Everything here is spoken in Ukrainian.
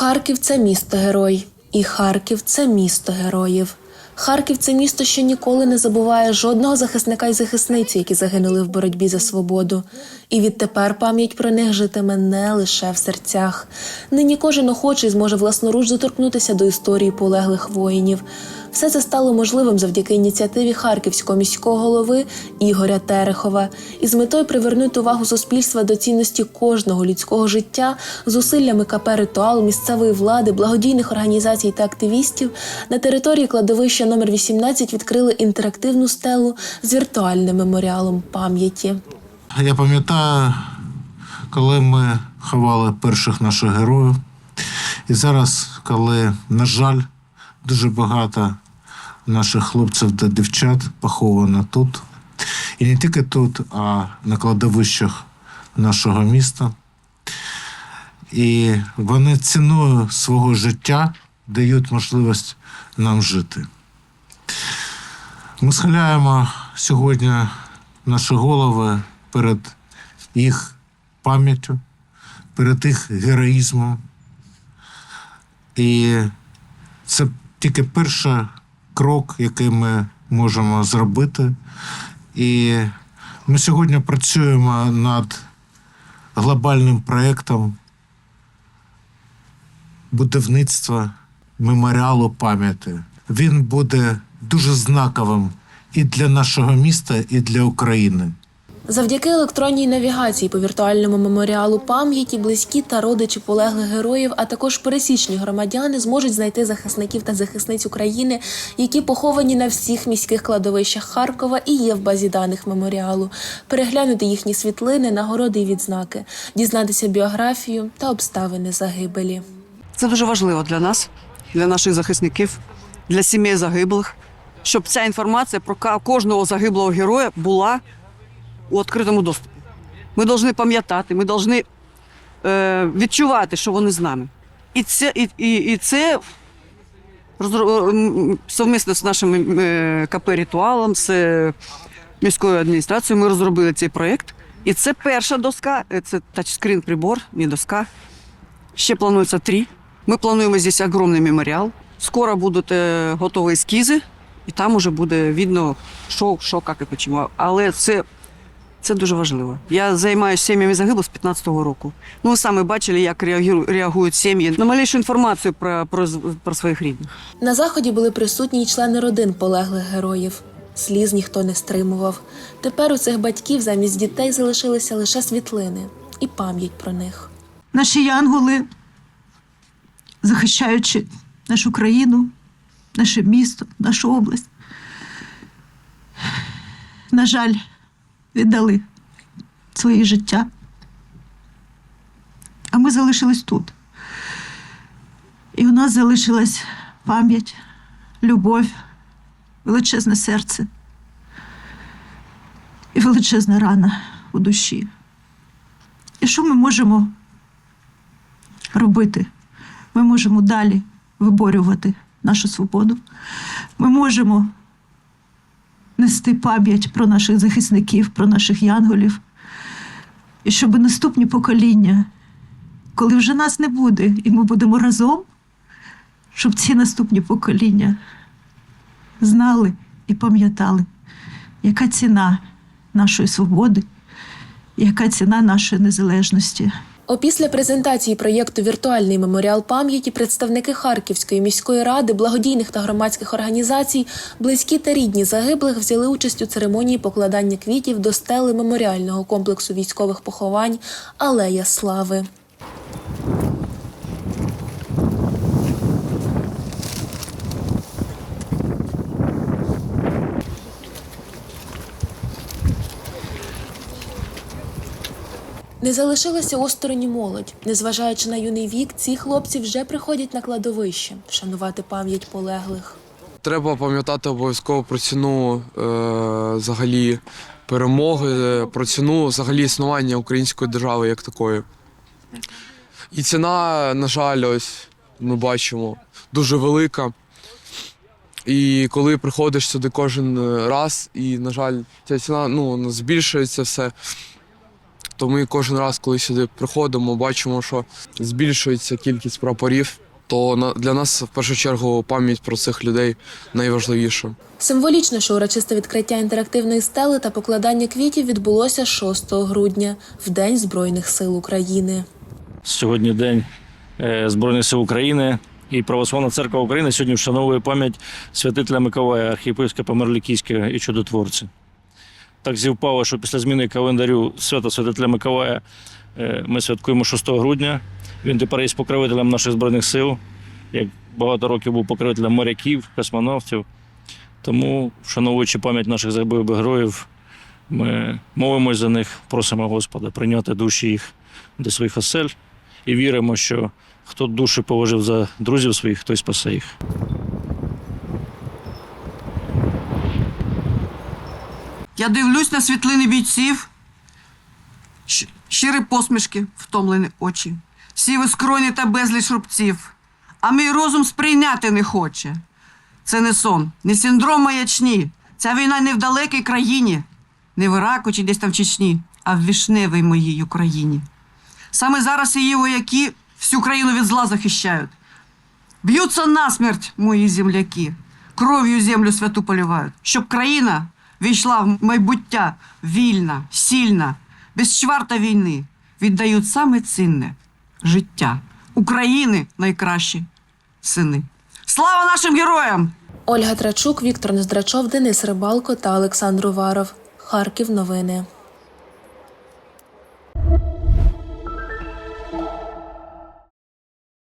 Харків це місто герой, і Харків це місто героїв. Харків це місто, що ніколи не забуває жодного захисника і захисниці, які загинули в боротьбі за свободу. І відтепер пам'ять про них житиме не лише в серцях. Нині кожен охочий зможе власноруч доторкнутися до історії полеглих воїнів. Все це стало можливим завдяки ініціативі харківського міського голови Ігоря Терехова. І з метою привернути увагу суспільства до цінності кожного людського життя зусиллями КП «Ритуал», місцевої влади, благодійних організацій та активістів на території кладовища номер 18 відкрили інтерактивну стелу з віртуальним меморіалом пам'яті. Я пам'ятаю, коли ми ховали перших наших героїв. І зараз, коли, на жаль, дуже багато наших хлопців та дівчат поховано тут. І не тільки тут, а на кладовищах нашого міста. І вони ціною свого життя дають можливість нам жити. Ми схиляємо сьогодні наші голови перед їх пам'яттю, перед їх героїзмом. І це тільки перший крок, який ми можемо зробити. І ми сьогодні працюємо над глобальним проєктом будівництва меморіалу пам'яті. Він буде дуже знаковим і для нашого міста, і для України. Завдяки електронній навігації по віртуальному меморіалу пам'яті близькі та родичі полеглих героїв, а також пересічні громадяни зможуть знайти захисників та захисниць України, які поховані на всіх міських кладовищах Харкова і є в базі даних меморіалу, переглянути їхні світлини, нагороди і відзнаки, дізнатися біографію та обставини загибелі. Це дуже важливо для нас, для наших захисників, для сімей загиблих, щоб ця інформація про кожного загиблого героя була у відкритому доступі. Ми повинні пам'ятати, ми повинні е, відчувати, що вони з нами. І це, і, і, і це совмісно з нашим е, КП ритуалом, з е, міською адміністрацією ми розробили цей проєкт. І це перша доска, е, це тачскрін прибор, не доска. Ще планується три. Ми плануємо здесь огромний меморіал. Скоро будуть е, готові ескізи, і там уже буде видно, що, що як і почему. Але це, це дуже важливо. Я займаюся сім'ями загиблих з 15-го року. Ну, ви самі бачили, як реагують сім'ї на малейшу інформацію про, про, про своїх рідних. На заході були присутні й члени родин полеглих героїв. Сліз ніхто не стримував. Тепер у цих батьків замість дітей залишилися лише світлини і пам'ять про них. наші янголи, захищаючи нашу країну, наше місто, нашу область. На жаль, віддали своє життя. А ми залишились тут. І у нас залишилась пам'ять, любов, величезне серце і величезна рана у душі. І що ми можемо робити. Ми можемо далі виборювати нашу свободу. Ми можемо нести пам'ять про наших захисників, про наших янголів. І щоб наступні покоління, коли вже нас не буде, і ми будемо разом, щоб ці наступні покоління знали і пам'ятали, яка ціна нашої свободи, яка ціна нашої незалежності. Опісля презентації проєкту Віртуальний меморіал пам'яті представники Харківської міської ради, благодійних та громадських організацій, близькі та рідні загиблих взяли участь у церемонії покладання квітів до стели меморіального комплексу військових поховань Алея Слави. Не залишилася осторонь молодь. Незважаючи на юний вік, ці хлопці вже приходять на кладовище вшанувати пам'ять полеглих. Треба пам'ятати обов'язково про ціну е, взагалі перемоги, про ціну взагалі існування української держави як такої. І ціна, на жаль, ось ми бачимо, дуже велика. І коли приходиш сюди кожен раз, і, на жаль, ця ціна ну, збільшується все, То ми кожен раз, коли сюди приходимо, бачимо, що збільшується кількість прапорів. То для нас в першу чергу пам'ять про цих людей найважливіша. Символічно, що урочисте відкриття інтерактивної стели та покладання квітів відбулося 6 грудня, в День Збройних сил України. Сьогодні День е, Збройних сил України і Православна церква України сьогодні вшановує пам'ять святителя Миколая, архієпископа Мерлікійського і чудотворця. Так зівпало, що після зміни календарю свята святителя Миколая е, ми святкуємо 6 грудня. Він тепер є покровителем наших збройних сил, як багато років був покровителем моряків, космонавтів. Тому, вшановуючи пам'ять наших загиблих героїв, ми молимось за них, просимо Господа прийняти душі їх до своїх осель і віримо, що хто душі положив за друзів своїх, той спасе їх. Я дивлюсь на світлини бійців, щирі посмішки, втомлені очі, сіві скроні та безліч рубців. А мій розум сприйняти не хоче. Це не сон, не синдром маячні. Ця війна не в далекій країні, не в Іраку чи десь там в Чечні, а в вішневій моїй Україні. Саме зараз її вояки всю країну від зла захищають. Б'ються насмерть мої земляки, кров'ю землю святу поливають, щоб країна війшла в майбуття вільна, сильна, без чварта війни. Віддають саме цінне життя України найкращі сини. Слава нашим героям! Ольга Трачук, Віктор Нездрачов, Денис Рибалко та Олександр Уваров. Харків. Новини.